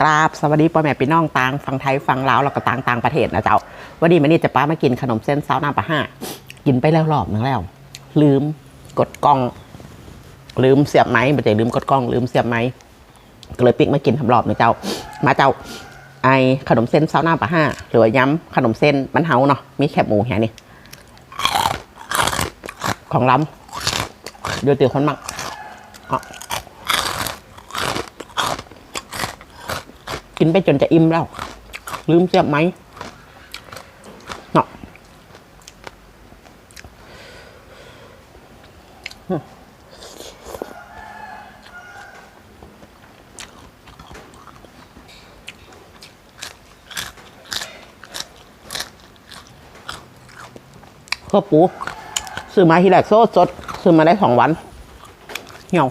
กราบสวัสดีพ่อแม่พี่น้องต่างฝั่งไทยฝั่งลาวแล้วก็ต่างต่างประเทศนะเจ้า วันนี้มันนี่จะป้ามากินขนมเส้นซาวน้ำปลาห้ากินไปแล้วรอบนึงแล้ว ลืมกดกล้อง ลืมเสียบไม้ไม่ใช่ลืมกดกล้อง ลืมเสียบไม้ก็เลยปิ๊กมากินทำรอบนึงเจ้า มาเจ้า ไอขนมเส้นซาวน้ำปลาห้าหรือย้ำขนมเส้นมันเฮาเนาะมีแคบหมูแฮะนี่ของล้ำเดี๋ยวเตี๋ยวคนมักอะ กินไปจนจะอิ่มแล้ว ลืมเสียบไหมเนาะข้าวปูซื้อมาทีแรกโซดสดซื้อมาได้สองวันเหี่ยว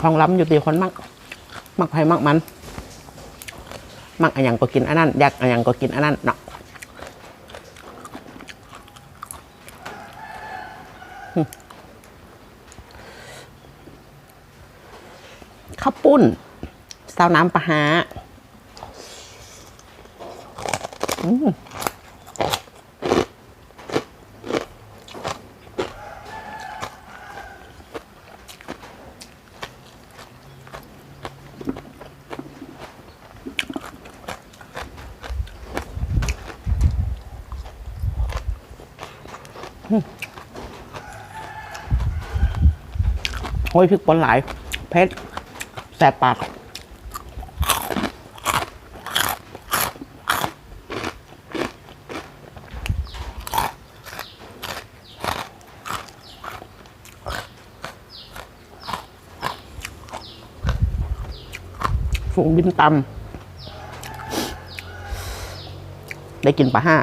ของล้ำอยู่ตีคนมักมักไผ่มักมัน มักอันยังก็กินอันนั้นอยากอันยังก็กินอันนั้นเนาะข้าวปุ้นซาวน้ำปลาฮา โอ้ยพริกป่นหลาย เผ็ดแสบปากฝูงบินตำได้กินปลาห้า